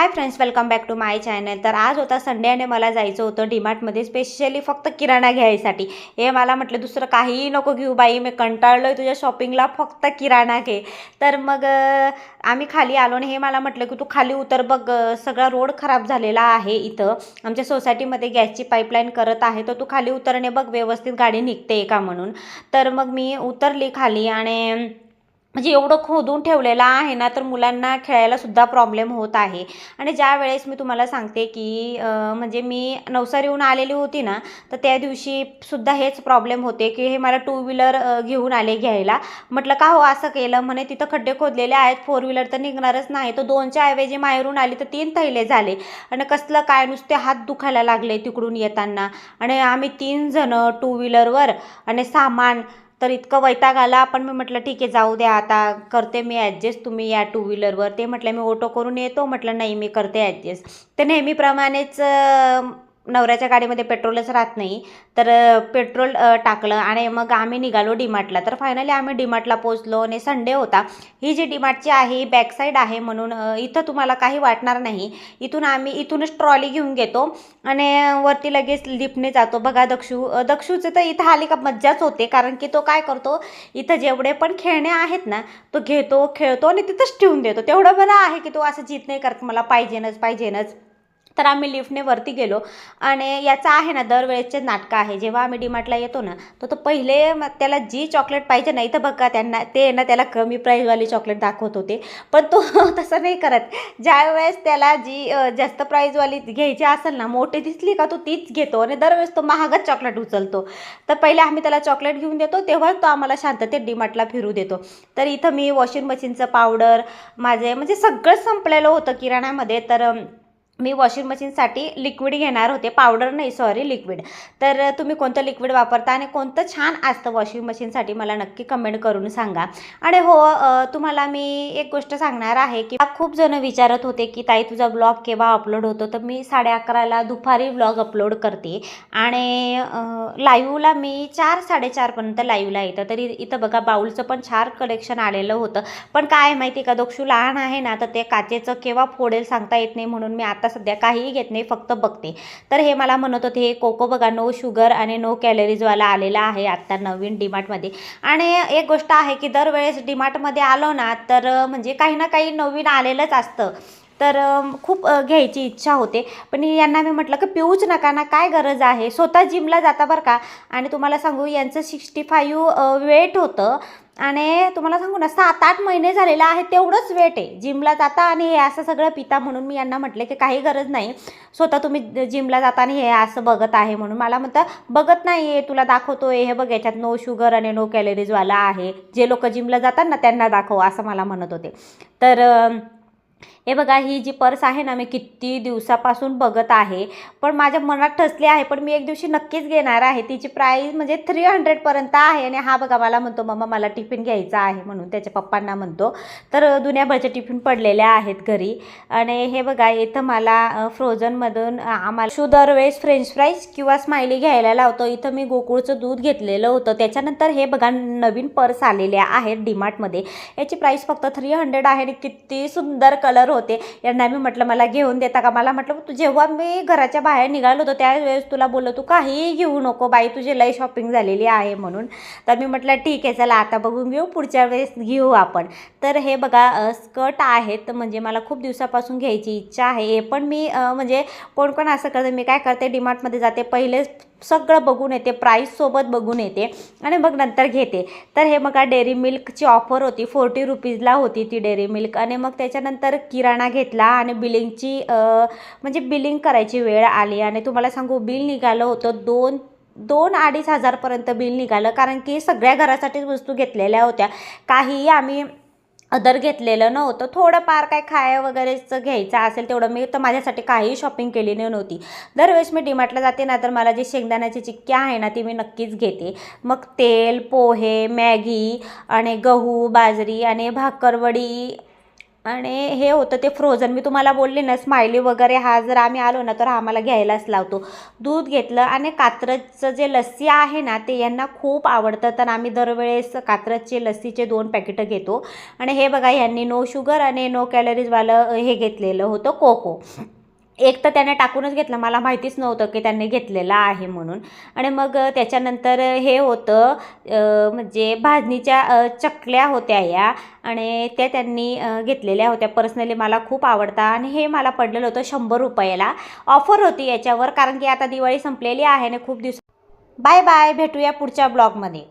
Hi friends welcome back to my channel तर आज होता संडे आणि मला जायचं होतं डीमार्टमध्ये स्पेशली फक्त किराणा घ्यायसाठी. हे मला म्हटलं दुसरं काहीही नको घेऊ बाई मी कंटाळलो आहे तुझ्या शॉपिंगला फक्त किराणा घे. तर मग आम्ही खाली आलो आणि हे मला म्हटलं की तू खाली उतर बघ सगळा रोड खराब झालेला आहे इथं. आमच्या सोसायटीमध्ये गॅसची पाईपलाईन करत आहे तर तू खाली उतरणे बघ व्यवस्थित गाडी निघते का म्हणून. तर मग मी उतरली खाली आणि म्हणजे एवढं खोदून ठेवलेलं आहे ना तर मुलांना खेळायला सुद्धा प्रॉब्लेम होत आहे. आणि ज्या वेळेस मी तुम्हाला सांगते की म्हणजे मी नवसारीहून आलेली होती ना तर त्या दिवशी सुद्धा हेच प्रॉब्लेम होते की हे मला टू व्हीलर घेऊन आले घ्यायला. म्हटलं का हो असं केलं? म्हणे तिथं खड्डे खोदलेले आहेत फोर व्हीलर तर निघणारच नाही. तर दोनच्या ऐवजी माहेरून आली तर तीन थैले झाले. आणि कसलं काय नुसते हात दुखायला लागले तिकडून येताना. आणि आम्ही तीन जणं टू व्हीलरवर आणि सामान तर इतकं वैताग आला. पण मी म्हटलं ठीक आहे जाऊ द्या आता करते मी ॲडजस्ट तुम्ही या टू व्हीलरवर ते म्हटलं मी ऑटो करून येतो. म्हटलं नाही मी करते ॲडजस्ट तर नेहमीप्रमाणेच नवऱ्याच्या गाडीमध्ये पेट्रोलच राहत नाही. तर पेट्रोल टाकलं आणि मग आम्ही निघालो डीमार्टला. तर फायनली आम्ही डीमार्टला पोचलो आणि संडे होता. ही जी डीमार्टची आहे ही बॅकसाईड आहे म्हणून इथं तुम्हाला काही वाटणार नाही. इथून आम्ही इथूनच ट्रॉली घेऊन घेतो आणि वरती लगेच लिफ्टने जातो. बघा दक्षू दक्षूचं तर इथं आली का मज्जाच होते कारण की तो काय करतो इथं जेवढे पण खेळणे आहेत ना तो घेतो खेळतो आणि तिथंच ठेवून देतो. तेवढं बरं आहे की तो असं जित नाही करत मला पाहिजेनच पाहिजेनच. तर आम्ही लिफ्टने वरती गेलो. आणि याचा आहे ना दरवेळेचे नाटकं आहे. जेव्हा आम्ही डीमार्टला येतो ना तर तो पहिले मग त्याला जी चॉकलेट पाहिजे नाही तर बघा त्यांना ते ना त्याला कमी प्राईजवाली चॉकलेट दाखवत होते. पण तो तसं नाही करत. ज्या वेळेस त्याला जी जास्त प्राईजवाली घ्यायची असेल ना मोठी दिसली का तो तीच घेतो. आणि दरवेळेस तो महागच चॉकलेट उचलतो. तर पहिले आम्ही त्याला चॉकलेट घेऊन देतो तेव्हाच तो आम्हाला शांततेत डीमार्टला फिरू देतो. तर इथं मी वॉशिंग मशीनचं पावडर माझे म्हणजे सगळं संपलेलं होतं किराणामध्ये तर मी वॉशिंग मशीनसाठी लिक्विड घेणार होते. पावडर नाही सॉरी लिक्विड तर तुम्ही कोणतं लिक्विड वापरता आणि कोणतं छान असतं वॉशिंग मशीनसाठी मला नक्की कमेंट करून सांगा. आणि हो तुम्हाला मी एक गोष्ट सांगणार आहे की खूप जण विचारत होते की ताई तुझा ब्लॉग केव्हा अपलोड होतो? तर मी साडे अकराला दुपारी ब्लॉग अपलोड करते. आणि लाईव्हला मी चार साडेचारपर्यंत लाईव्हला येतं. तरी इथं बघा बाऊलचं पण छान कलेक्शन आलेलं होतं. पण काय आहे माहिती का? दोक्षू लहान आहे ना तर ते काचेचं केव्हा फोडेल सांगता येत नाही म्हणून मी आता सध्या काहीही घेत नाही फक्त बघते. तर हे मला म्हणत होते हे कोको बघा नो शुगर आणि नो कॅलरीजवाला आलेला आहे आत्ता नवीन डीमार्टमध्ये. आणि एक गोष्ट आहे की दरवेळेस डीमार्टमध्ये आलो ना तर म्हणजे काही ना काही नवीन आलेलंच असतं. तर खूप घ्यायची इच्छा होते. पण यांना मी म्हटलं की पिऊच नका ना काय गरज आहे? स्वतः जिमला जाता बरं का? आणि तुम्हाला सांगू यांचं सिक्स्टी फाईव्ह वेट होतं. आणि तुम्हाला सांगू ना सात आठ महिने झालेलं आहे तेवढंच वेट आहे. जिमला जाता आणि हे असं सगळं पिता म्हणून मी यांना म्हटले की काही गरज नाही. स्वतः तुम्ही जिमला जाता आणि हे असं बघत आहे म्हणून. मला म्हणतं बघत नाही आहे तुला दाखवतोय हे बघ याच्यात नो शुगर आणि नो कॅलरीजवाला आहे. जे लोक जिमला जातात ना त्यांना दाखव असं मला म्हणत होते. तर हे बघा ही जी पर्स आहे ना मी किती दिवसापासून बघत आहे. पण माझ्या मनात ठसले आहे पण मी एक दिवशी नक्कीच घेणार आहे. तिची प्राईस म्हणजे थ्री हंड्रेडपर्यंत आहे आणि हा बघा मला म्हणतो मम्मा मला टिफिन घ्यायचा आहे म्हणून त्याच्या पप्पांना म्हणतो. तर दुनियाभरचे टिफिन पडलेल्या आहेत घरी. आणि हे बघा इथं मला फ्रोझनमधून आम्हाला शू दरवेळेस फ्रेंच फ्राईज किंवा स्माइली घ्यायला लावतो. इथं मी गोकुळचं दूध घेतलेलं होतं. त्याच्यानंतर हे बघा नवीन पर्स आलेले आहेत डीमार्टमध्ये याची प्राईस फक्त थ्री हंड्रेड आहे आणि किती सुंदर कलर होता. होते. यांना मी म्हटलं मला घेऊन देता का? मला म्हटलं तू जेव्हा मी घराच्या बाहेर निघालो होतो त्यावेळेस तुला बोललो तू काहीही घेऊ नको बाई तुझी लई शॉपिंग झालेली आहे म्हणून. तर मी म्हटलं ठीक आहे चला आता बघून घेऊ पुढच्या वेळेस घेऊ आपण. तर हे बघा स्कर्ट आहेत म्हणजे मला खूप दिवसापासून घ्यायची इच्छा आहे. हे पण मी म्हणजे कोण कोण असं करते मी काय करते डिमार्टमध्ये जाते. पहिलेच सगळं बघून येते प्राईससोबत बघून येते आणि मग नंतर घेते. तर हे बघा डेअरी मिल्कची ऑफर होती फोर्टी रुपीजला होती ती डेअरी मिल्क आणि मग त्याच्यानंतर किराणा घेतला आणि बिलिंगची म्हणजे बिलिंग करायची वेळ आली आणि तुम्हाला सांगू बिल निघालं होतं दोन दोन अडीच हजारपर्यंत बिल निघालं कारण की सगळ्या घरासाठीच वस्तू घेतलेल्या होत्या. काहीही आम्ही अदर घेतलेलं नव्हतं. थोडंफार काय खाय वगैरेचं घ्यायचं असेल तेवढं मी तर माझ्यासाठी काहीही शॉपिंग केलेली नव्हती. दरवेळेस मी डीमार्टला जाते ना तर मला जी शेंगदाण्याची चिक्की आहे ना ती मी नक्कीच घेते. मग तेल पोहे मॅगी आणि गहू बाजरी आणि भाकरवडी आणि हे होतं ते फ्रोझन मी तुम्हाला बोलले ना स्माइली वगैरे हा जर आम्ही आलो ना तर आम्हाला घ्यायलाच लावतो. दूध घेतलं आणि कात्रजचं जे लस्सी आहे ना ते यांना खूप आवडतं. तर आम्ही दरवेळेस कात्रजचे लस्सीचे दोन पॅकेटं घेतो. आणि हे बघा यांनी नो शुगर आणि नो कॅलरीजवालं हे घेतलेलं होतं कोको एक तर त्याने टाकूनच घेतलं. मला माहितीच नव्हतं की त्यांनी घेतलेलं आहे म्हणून. आणि मग त्याच्यानंतर हे होतं म्हणजे भाजणीच्या चकल्या होत्या या आणि त्या त्यांनी घेतलेल्या होत्या. पर्सनली मला खूप आवडता आणि हे मला पडलेलं होतं शंभर रुपयाला. ऑफर होती याच्यावर कारण की आता दिवाळी संपलेली आहे आणि खूप दिवस बाय बाय. भेटूया पुढच्या ब्लॉगमध्ये.